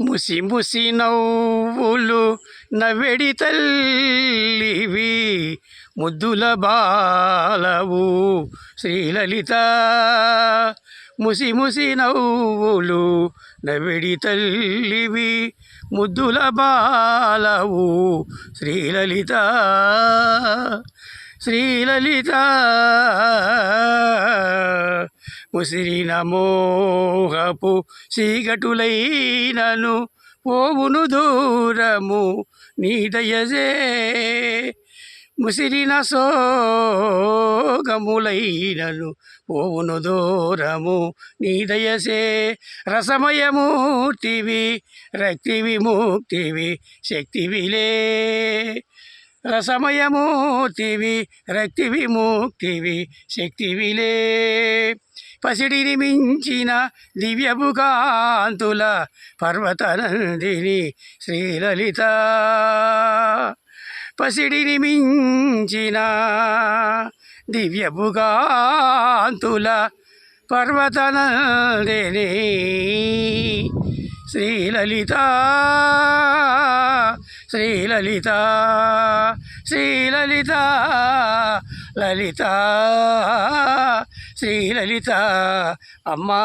ముసి ముసి నవ్వులు నవ్వెడి తల్లివి ముద్దుల బాలవు శ్రీలలిత. ముసి ముసి నవ్వులు నవ్వెడి తల్లివి ముద్దుల బాలవు శ్రీలలిత. శ్రీలలిత. ముసిరిన మోహపు సీగటులైనను పోవును దూరము నీదయజే. ముసిరిన సోగములైనను పోవును దూరము నీదయసే రసమయమూర్తివి రక్తి విముక్తివి శక్తివిలే. రసమయమూర్తివి రక్తి విముక్తివి శక్తివిలే. పసిడిని మించిన దివ్యభుకాంతుల పర్వతనందిని శ్రీలలిత. పసిడిని మించిన దివ్యభుకాంతుల పర్వతనందిని శ్రీలలిత. శ్రీలలిత. శ్రీలలిత. లలిత. శ్రీలలిత అమ్మా.